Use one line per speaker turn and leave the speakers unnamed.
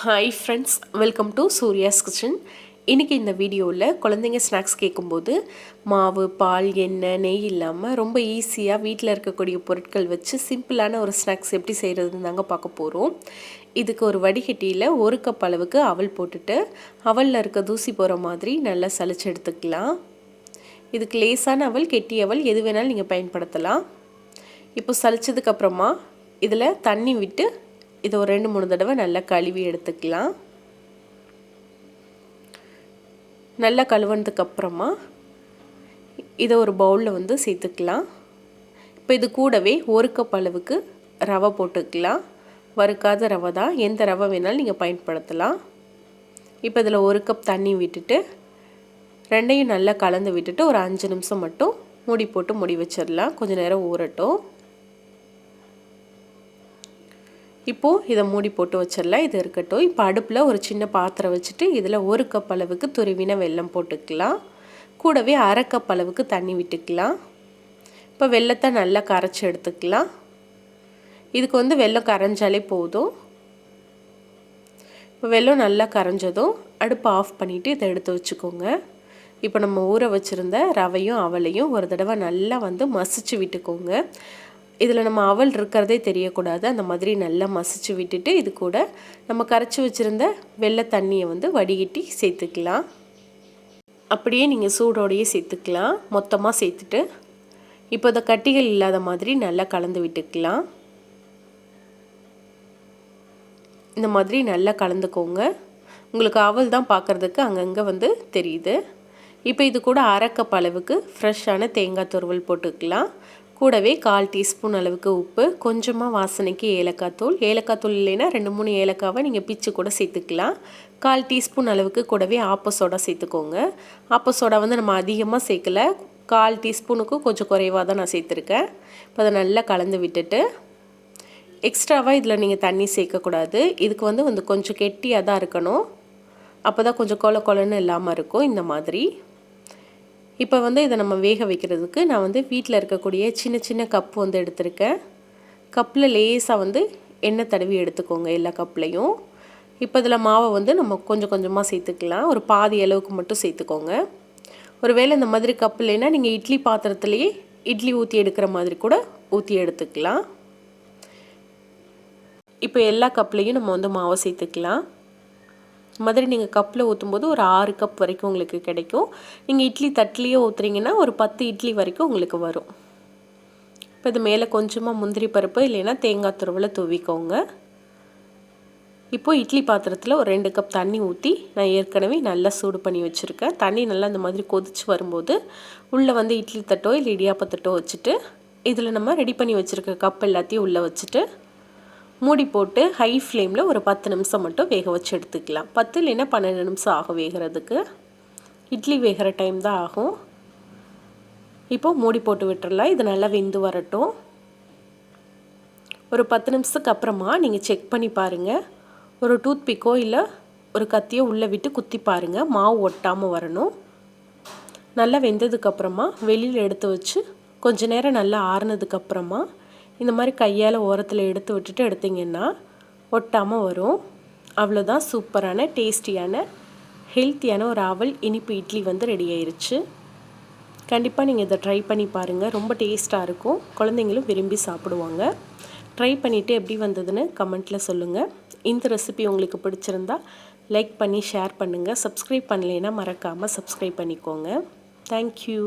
Hi friends welcome to Surya's kitchen இன்றைக்கி இந்த வீடியோவில் குழந்தைங்க ஸ்நாக்ஸ் கேட்கும்போது மாவு பால் எண்ணெய் நெய் இல்லாமல் ரொம்ப ஈஸியாக வீட்டில் இருக்கக்கூடிய பொருட்கள் வச்சு சிம்பிளான ஒரு ஸ்நாக்ஸ் எப்படி செய்கிறதுன்னு தாங்க பார்க்க போகிறோம் இதுக்கு ஒரு வடிகட்டியில் ஒரு கப் அளவுக்கு அவல் போட்டுட்டு அவலில் இருக்க தூசி போகிற மாதிரி நல்லா சளிச்சு எடுத்துக்கலாம். இதுக்கு லேசான அவல் கெட்டி அவல் எது வேணாலும் நீங்கள் பயன்படுத்தலாம். இப்போ சளிச்சதுக்கப்புறமா இதில் தண்ணி விட்டு இதை ஒரு ரெண்டு மூணு தடவை நல்லா கழுவி எடுத்துக்கலாம். நல்லா கழுவுனதுக்கு அப்புறமா இதை ஒரு பவுலில் வந்து சேர்த்துக்கலாம். இப்போ இது கூடவே ஒரு கப் அளவுக்கு ரவை போட்டுக்கலாம். வறுக்காத ரவை தான். எந்த ரவை வேணாலும் நீங்கள் பயன்படுத்தலாம். இப்போ இதில் ஒரு கப் தண்ணி விட்டுட்டு ரெண்டையும் நல்லா கலந்து விட்டுட்டு ஒரு அஞ்சு நிமிஷம் மட்டும் மூடி போட்டு மூடி வச்சிடலாம். கொஞ்சம் நேரம் ஊறட்டும். இப்போது இதை மூடி போட்டு வச்சிடலாம். இது இருக்கட்டும். இப்போ அடுப்பில் ஒரு சின்ன பாத்திரம் வச்சுட்டு இதில் ஒரு கப் அளவுக்கு துருவின வெல்லம் போட்டுக்கலாம். கூடவே அரை கப் அளவுக்கு தண்ணி விட்டுக்கலாம். இப்போ வெள்ளத்தை நல்லா கரைச்சி எடுத்துக்கலாம். இதுக்கு வந்து வெள்ளம் கரைஞ்சாலே போதும். இப்போ வெள்ளம் நல்லா கரைஞ்சதும் அடுப்பை ஆஃப் பண்ணிவிட்டு இதை எடுத்து வச்சுக்கோங்க. இப்போ நம்ம ஊற வச்சுருந்த ரவையும் அவளையும் ஒரு தடவை நல்லா வந்து மசிச்சு விட்டுக்கோங்க. இதில் நம்ம அவல் இருக்கிறதே தெரியக்கூடாது. அந்த மாதிரி நல்லா மசிச்சு விட்டுட்டு இது கூட நம்ம கரைச்சி வச்சுருந்த வெள்ளை தண்ணியை வந்து வடிகட்டி சேர்த்துக்கலாம். அப்படியே நீங்கள் சூடோடையே சேர்த்துக்கலாம். மொத்தமாக சேர்த்துட்டு இப்போ இந்த கட்டிகள் இல்லாத மாதிரி நல்லா கலந்து விட்டுக்கலாம். இந்த மாதிரி நல்லா கலந்துக்கோங்க. உங்களுக்கு அவல் தான் பார்க்குறதுக்கு அங்கங்கே வந்து தெரியுது. இப்போ இது கூட அரைக்கப் அளவுக்கு ஃப்ரெஷ்ஷான தேங்காய் துருவல் போட்டுக்கலாம். கூடவே கால் டீஸ்பூன் அளவுக்கு உப்பு கொஞ்சமாக வாசனைக்கு ஏலக்காய் தூள். ஏலக்காய் தூள் இல்லைன்னா ரெண்டு மூணு ஏலக்காவை நீங்கள் பிச்சு கூட சேர்த்துக்கலாம். கால் டீஸ்பூன் அளவுக்கு கூடவே ஆப்ப சோடா சேர்த்துக்கோங்க. ஆப்ப சோடா வந்து நம்ம அதிகமாக சேர்க்கல. கால் டீஸ்பூனுக்கும் கொஞ்சம் குறைவாக தான் நான் சேர்த்துருக்கேன். இப்போ அதை நல்லா கலந்து விட்டுட்டு எக்ஸ்ட்ராவாக இதில் நீங்கள் தண்ணி சேர்க்கக்கூடாது. இதுக்கு வந்து வந்து கொஞ்சம் கெட்டியாக தான் இருக்கணும். அப்போ தான் கொஞ்சம் கொல கொலன்னு இல்லாமல் இருக்கும். இந்த மாதிரி. இப்போ வந்து இதை நம்ம வேக வைக்கிறதுக்கு நான் வந்து வீட்டில் இருக்கக்கூடிய சின்ன சின்ன கப் வந்து எடுத்திருக்கேன். கப்பில் லேசாக வந்து எண்ணெய் தடவி எடுத்துக்கோங்க எல்லா கப்லேயும் இப்போ இதில் மாவை வந்து நம்ம கொஞ்சம் கொஞ்சமாக சேர்த்துக்கலாம். ஒரு பாதி அளவுக்கு மட்டும் சேர்த்துக்கோங்க. ஒரு வேளை இந்த மாதிரி கப் இல்லைன்னா நீங்கள் இட்லி பாத்திரத்துலேயே இட்லி ஊற்றி எடுக்கிற மாதிரி கூட ஊற்றி எடுத்துக்கலாம். இப்போ எல்லா கப்லேயும் நம்ம வந்து மாவை சேர்த்துக்கலாம். மாதிரி நீங்கள் கப்பில் ஊற்றும்போது ஒரு ஆறு கப் வரைக்கும் உங்களுக்கு கிடைக்கும். நீங்கள் இட்லி தட்டிலேயே ஊற்றுறீங்கன்னா ஒரு பத்து இட்லி வரைக்கும் உங்களுக்கு வரும். இப்போ இது மேலே கொஞ்சமாக முந்திரி பருப்பு இல்லைன்னா தேங்காய் துருவில் தூவிக்கோங்க. இப்போது இட்லி பாத்திரத்தில் ஒரு ரெண்டு கப் தண்ணி ஊற்றி நான் ஏற்கனவே நல்லா சூடு பண்ணி வச்சுருக்கேன். தண்ணி நல்லா இந்த மாதிரி கொதிச்சு வரும்போது உள்ளே வந்து இட்லி தட்டோ இல்லை இடியாப்பத்தட்டோ வச்சுட்டு இதில் நம்ம ரெடி பண்ணி வச்சுருக்க கப் எல்லாத்தையும் உள்ளே வச்சுட்டு மூடி போட்டு ஹை ஃப்ளேமில் ஒரு பத்து நிமிஷம் மட்டும் வேக வச்சு எடுத்துக்கலாம். பத்து இல்லைன்னா பன்னெண்டு நிமிஷம் ஆகும் வேகிறதுக்கு? இட்லி வேகிற டைம் தான் ஆகும். இப்போது மூடி போட்டு விட்டுறலாம். இது நல்லா வெந்து வரட்டும். ஒரு பத்து நிமிஷத்துக்கு அப்புறமா நீங்கள் செக் பண்ணி பாருங்கள் ஒரு டூத்பிக்கோ இல்லை ஒரு கத்தியோ உள்ளே விட்டு குத்தி பாருங்கள் மாவு ஒட்டாமல் வரணும். நல்லா வெந்ததுக்கப்புறமா வெளியில் எடுத்து வச்சு கொஞ்ச நேரம் நல்லா ஆறுனதுக்கப்புறமா இந்த மாதிரி கையால் ஓரத்தில் எடுத்து விட்டுட்டு எடுத்திங்கன்னா ஒட்டாமல் வரும். அவ்வளோதான் சூப்பரான டேஸ்டியான ஹெல்த்தியான ஒரு அவல் இனிப்பு இட்லி வந்து ரெடி ஆயிடுச்சு கண்டிப்பாக நீங்கள் இதை ட்ரை பண்ணி பாருங்கள் ரொம்ப டேஸ்ட்டாக இருக்கும். குழந்தைங்களும் விரும்பி சாப்பிடுவாங்க. ட்ரை பண்ணிவிட்டு எப்படி வந்ததுன்னு கமெண்ட்டில் சொல்லுங்கள் இந்த ரெசிபி உங்களுக்கு பிடிச்சிருந்தா லைக் பண்ணி ஷேர் பண்ணுங்கள் சப்ஸ்கிரைப் பண்ணலைன்னா மறக்காமல் சப்ஸ்கிரைப் பண்ணிக்கோங்க. தேங்க்யூ